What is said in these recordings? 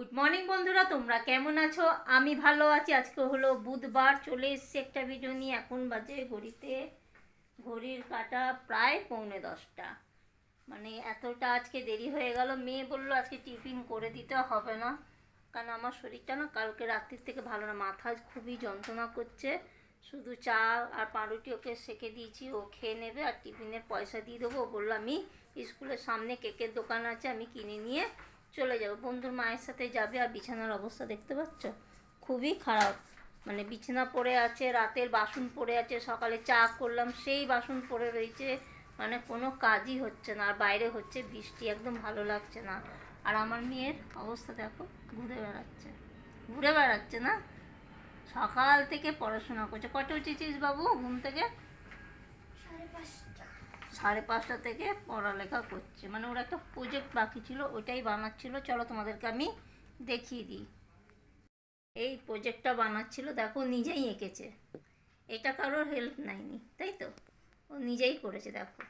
Good morning বন্ধুরা, তোমরা কেমন আছো? আমি ভালো আছি। আজকে হলো বুধবার, চলে এসেছি একটা ভিডিও নিয়ে। এখন বাজে ঘড়িতে, ঘড়ির কাটা প্রায় পৌনে দশটা। মানে এতটা আজকে দেরি হয়ে গেল। মেয়ে বলল আজকে টিফিন করে দিতে হবে না। কারণ আমার শরীরটা না কালকে রাত্রির থেকে ভালো না। মাথা খুবই যন্ত্রণা করছে। শুধু চা আর পাউরুটি ওকে সেকে দিয়েছি। ও খেয়ে নেবে আর টিফিনের পয়সা দিয়ে দেবো। বলল, আমি স্কুলের সামনে কেকের দোকান আছে, আমি কিনে নিয়ে চলে যাব। বন্ধুর মায়ের সাথে যাবে আর বিছানার অবস্থা দেখতে পাচ্ছ? খুবই খারাপ। মানে বিছানা পড়ে আছে, রাতের বাসন পড়ে আছে, সকালে চা করলাম, সেই বাসন পড়ে রয়েছে। মানে কোনো কাজই হচ্ছে না, আর বাইরে হচ্ছে বৃষ্টি, একদম ভালো লাগছে না। আর আমার মেয়ের অবস্থা দেখো, ঘুরে বেড়াচ্ছে। ঘুরে বেড়াচ্ছে না? সকাল থেকে পড়াশোনা করছে। কটা উঠেছিস বাবু ঘুম থেকে? সাড়ে পাঁচটা। থেকে পড়ালেখা করছে। মানে ওর একটা প্রজেক্ট বাকি ছিল ওইটাই বানাচ্ছিল। চলো তোমাদেরকে আমি দেখিয়ে দিই। এই প্রজেক্টটা বানাচ্ছিল দেখো নিজেই এঁকেছে। এটা কারোর হেল্প নেয়নি তাই তো? ও নিজেই করেছে দেখো।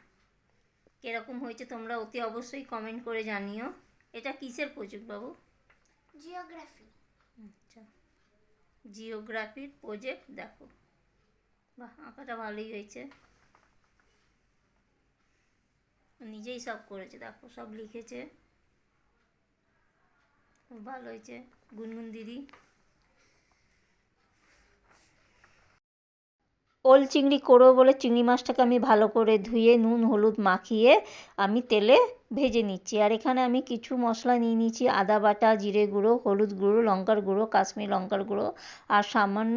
কীরকম হয়েছে তোমরা অতি অবশ্যই কমেন্ট করে জানিও। এটা কিসের প্রজেক্ট বাবু? জিওগ্রাফি আচ্ছা। জিওগ্রাফির প্রজেক্ট দেখো। বাহ আঁকাটা ভালোই হয়েছে। নিজেই সব করেছে দেখো সব লিখেছে। খুব ভালো হয়েছে। গুনগুন দিদি। ওল চিংড়ি করব বলে চিংড়ি মাছটাকে আমি ভালো করে ধুয়ে নুন, হলুদ মাখিয়ে আমি তেলে ভেজে নিচ্ছি। আর এখানে আমি কিছু মশলা নিয়ে নিচ্ছি আদা বাটা, জিরে গুঁড়ো, হলুদ গুঁড়ো, লঙ্কার গুঁড়ো, কাশ্মীর লঙ্কার গুঁড়ো আর সামান্য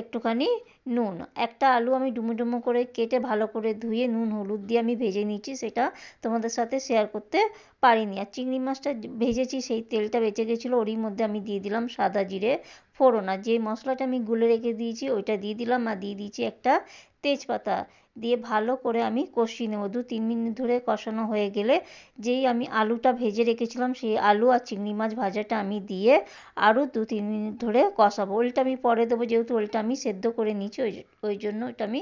একটুখানি নুন। একটা আলু আমি ডুমো ডুমো করে কেটে ভালো করে ধুয়ে নুন, হলুদ দিয়ে আমি ভেজে নিচ্ছি, সেটা তোমাদের সাথে শেয়ার করতে পারিনি। আর চিংড়ি মাছটা ভেজেছি, সেই তেলটা বেঁচে গেছিল, ওরই মধ্যে আমি দিয়ে দিলাম সাদা জিরে ফোড়ন আর যে মশলাটা আমি গুলে রেখে দিয়েছি ওইটা দিয়ে দিলাম আর দিয়ে দিয়েছি একটা তেজপাতা। দিয়ে ভালো করে আমি কষিয়ে নেব। দু তিন মিনিট ধরে কষানো হয়ে গেলে যেই আমি আলুটা ভেজে রেখেছিলাম সেই আলু আর চিংড়ি মাছ ভাজাটা আমি দিয়ে আরও দু তিন মিনিট ধরে কষাবো। ওলটা আমি পরে দেবো, যেহেতু ওলটা আমি সেদ্ধ করে নিয়েছি, ওই ওই জন্য ওটা আমি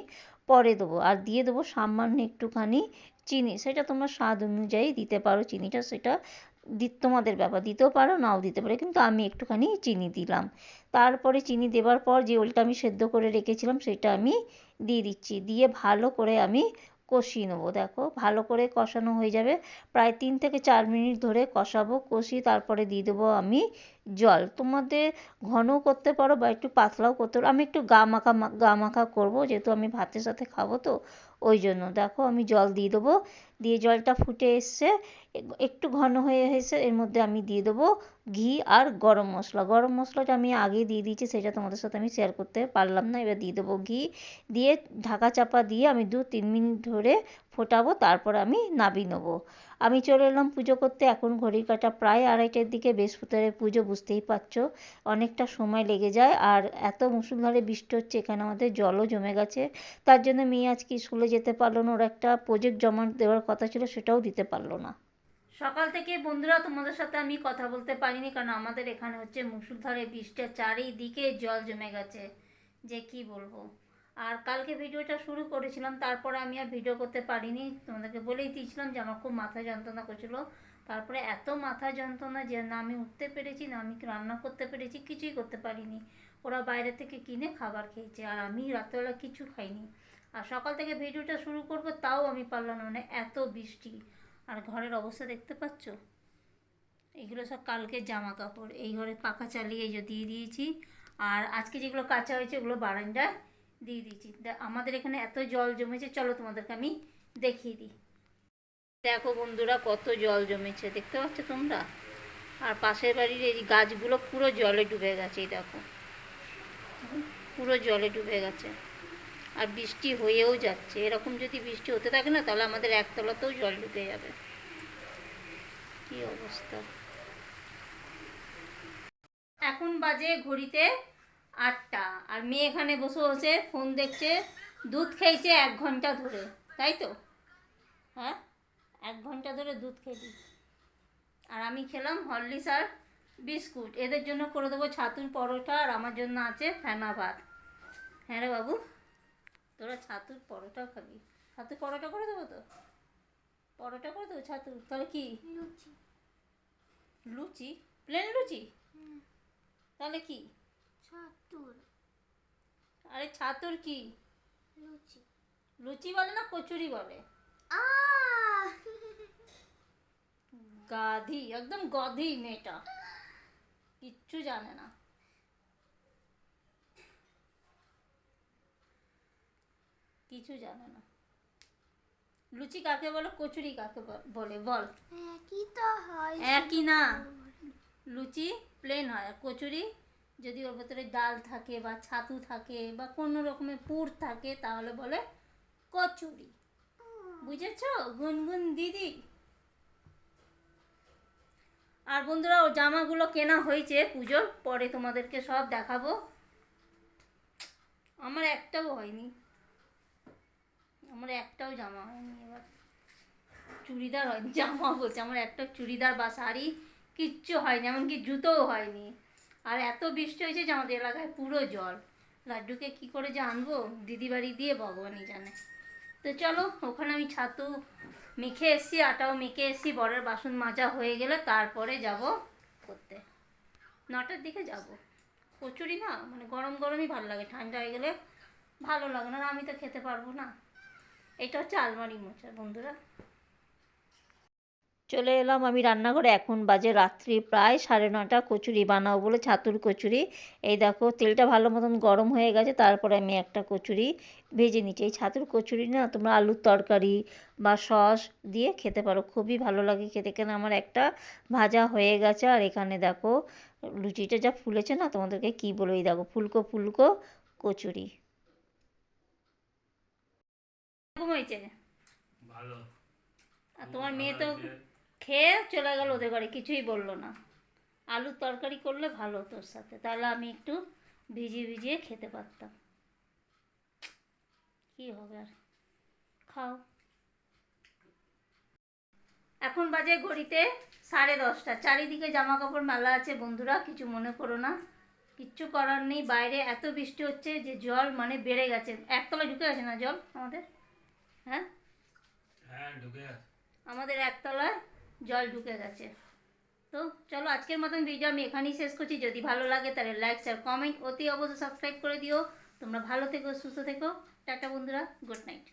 পরে দেবো। আর দিয়ে দেবো সামান্য একটুখানি চিনি। সেটা তোমরা স্বাদ অনুযায়ী দিতে পারো, চিনিটা সেটা দি, তোমাদের ব্যাপার দিতেও পারো, নাও দিতে পারো। কিন্তু আমি একটুখানি চিনি দিলাম। তারপরে চিনি দেওয়ার পর যে ওলটা আমি সেদ্ধ করে রেখেছিলাম, সেটা আমি দিয়ে দিচ্ছি। দিয়ে ভালো করে আমি কষিয়ে নেব। দেখো, ভালো করে কষানো হয়ে যাবে। প্রায় তিন থেকে চার মিনিট ধরে কষাবো, কষিয়ে তারপরে দিয়ে দেবো আমি জল। তোমাদের ঘনও করতে পারো বা একটু পাতলাও করতে পারো। আমি একটু গা মাখা গা মাখা করব, যেহেতু আমি ভাতের সাথে খাব তো, ওই জন্য। দেখো, আমি জল দিয়ে দেবো। দিয়ে জলটা ফুটে এসছে। একটু ঘন হয়ে এসে এর মধ্যে আমি দিয়ে দেবো ঘি আর গরম মশলা। গরম মশলাটা আমি আগে দিয়ে দিয়েছি, সেটা তোমাদের সাথে আমি শেয়ার করতে পারলাম না। এবার দিয়ে দেবো ঘি। দিয়ে ঢাকা চাপা দিয়ে আমি দু তিন মিনিট ধরে ফোটাবো, তারপর আমি নাবিয়ে নেব। আমি চলে এলাম পুজো করতে। এখন ঘড়ির কাটা প্রায় আড়াইটের দিকে। বৃহস্পতিবারের পুজো, বুঝতেই পারছ? অনেকটা সময় লেগে যায়। আর এত মুসুলধারে বৃষ্টি হচ্ছে, এখানে আমাদের জলও জমে গেছে। তার জন্য মেয়ে আজকে স্কুলে যেতে পারল না। ওর একটা প্রজেক্ট জমা দেওয়ার কথা ছিল, সেটাও দিতে পারল না। সকাল থেকে বন্ধুরা, তোমাদের সাথে আমি কথা বলতে পারিনি, কারণ আমাদের এখানে হচ্ছে মুসুলধারে বৃষ্টির চারিদিকে জল জমে গেছে। যে কি বলব? আর কালকে ভিডিওটা শুরু করেছিলাম, তারপরে আমি আর ভিডিও করতে পারিনি। তোমাদেরকে বলেই দিয়েছিলাম যে আমার খুব মাথা যন্ত্রণা করছিল। তারপরে এত মাথা যন্ত্রণা যে না আমি উঠতে পেরেছি, না আমি রান্না করতে পেরেছি, কিছুই করতে পারিনি। ওরা বাইরে থেকে কিনে খাবার খেয়েছে আর আমি রাত্রেবেলা কিছু খাইনি। আর সকাল থেকে ভিডিওটা শুরু করব, তাও আমি পারলাম না মানে এত বৃষ্টি। আর ঘরের অবস্থা দেখতে পাচ্ছ? এগুলো সব কালকে জামা কাপড় এই ঘরে পাখা চালিয়ে যে দিয়ে দিয়েছি। আর আজকে যেগুলো কাঁচা হয়েছে, ওগুলো বারান্দায় দিয়ে দিয়েছি। আমাদের এখানে এত জল জমেছে, চলো তোমাদেরকে আমি দেখিয়ে দিই। দেখো বন্ধুরা, কত জল জমেছে, দেখতে পাচ্ছ তোমরা? আর পাশের বাড়ির এই গাছগুলো পুরো জলে ডুবে গেছে দেখো। পুরো জলে ডুবে গেছে। আর বৃষ্টি হয়েও যাচ্ছে। এরকম যদি বৃষ্টি হতে থাকে না, তাহলে আমাদের একতলাতেও জল ঢুকে যাবে। কি অবস্থা? এখন বাজে ঘড়িতে আটটা। আর মেয়ে এখানে বসে বসে ফোন দেখছে দুধ খেয়েছে এক ঘণ্টা ধরে তাই তো? হ্যাঁ? এক ঘণ্টা ধরে দুধ খেলি আর আমি খেলাম হরলিক্স আর বিস্কুট। এদের জন্য করে দেবো ছাতুর পরোটা আর আমার জন্য আছে ফেনা ভাত। হ্যাঁ রে বাবু? তোরা ছাতুর পরোটা খাবি। ছাতুর পরোটা করে দেবো তো? পরোটা করে দেবো ছাতুর? তাহলে কি? লুচি। লুচি? প্লেন লুচি? তাহলে কি? ছাতুর। আরে ছাতুর কি? লুচি। লুচি বলে না কচুরি বলে? গাধি একদম গধি মেয়েটা। কিচ্ছু জানে না। কিছু জানে না। লুচি কাকে বলে কচুরি কাকে বলে? বল। একই তো হয় একই না। লুচি প্লেন হয়। আর কচুরি? যদি ওর ভেতরে ডাল থাকে বা ছাতু থাকে বা কোনো রকমের পুর থাকে, তাহলে বলে কচুরি। বুঝেছ? গুনগুন দিদি। আর বন্ধুরা ও জামাগুলো কেনা হয়েছে পুজোর, পরে তোমাদেরকে সব দেখাবো। আমার একটাও হয়নি। আমার একটাও জামা হয়নি এবার। চুড়িদার হয়নি, জামা বলছে। আমার একটা চুড়িদার বা শাড়ি কিচ্ছু হয়নি, এমনকি জুতোও হয়নি। আর এত বৃষ্টি হয়েছে যে আমাদের এলাকায় পুরো জল। লাড্ডুকে কি করে যে আনব? দিদি বাড়ি দিয়ে ভগবানই জানে। তো চলো, ওখানে আমি ছাতু মেখে এসছি, আটাও মেখে এসছি, বরের বাসন মাজা হয়ে গেলে তারপরে যাব করতে। নটার দিকে যাব। কচুরি না মানে গরম গরমই ভালো লাগে, ঠান্ডা হয়ে গেলে ভালো লাগে, না আমি তো খেতে পারব না। এটা হচ্ছে আলমারি মোচা বন্ধুরা। চলে এলাম আমি রান্নাঘরে। এখন বাজে রাত্রি প্রায় সাড়ে নটা কচুরি বানাবো বলে ছাতুর কচুরি। এই দেখো তেলটা ভালো মতন গরম হয়ে গেছে তারপরে আমি একটা কচুরি ভেজে নিচ্ছি। এই ছাতুর কচুরি না তোমরা আলুর তরকারি বা সস দিয়ে খেতে পারো। খুবই ভালো লাগে খেতে। কেন আমার একটা ভাজা হয়ে গেছে। আর এখানে দেখো লুচিটা যা ফুলেছে না তোমাদেরকে কি বলব? এই দেখো ফুলকো ফুলকো কচুরি। হয়েছে ভালো। আর তোমার মেয়ে তো। খেয়ে চলে গেল ওদের ঘরে কিছুই বলল না। আলুর তরকারি করলে ভালো তোর সাথে তাহলে আমি একটু ভিজিয়ে ভিজিয়ে খেতে পারতাম। কি হবে আর খাও। এখন বাজে ঘড়িতে সাড়ে দশটা চারিদিকে জামা কাপড় মেলা আছে বন্ধুরা কিছু মনে করো না। কিচ্ছু করার নেই বাইরে এত বৃষ্টি হচ্ছে যে জল মানে বেড়ে গেছে। একতলা ঢুকে গেছে না জল আমাদের? হ্যাঁ? হ্যাঁ ঢুকে আমাদের একতলায় জল ঢুকে গেছে। তো চলো আজকের মতন ভিডিও আমি এখানেই শেষ করছি। যদি ভালো লাগে তাহলে লাইক শেয়ার কমেন্ট অতি অবশ্যই সাবস্ক্রাইব করে দিও। তোমরা ভালো থেকো, সুস্থ থেকো। টাটা বন্ধুরা গুড নাইট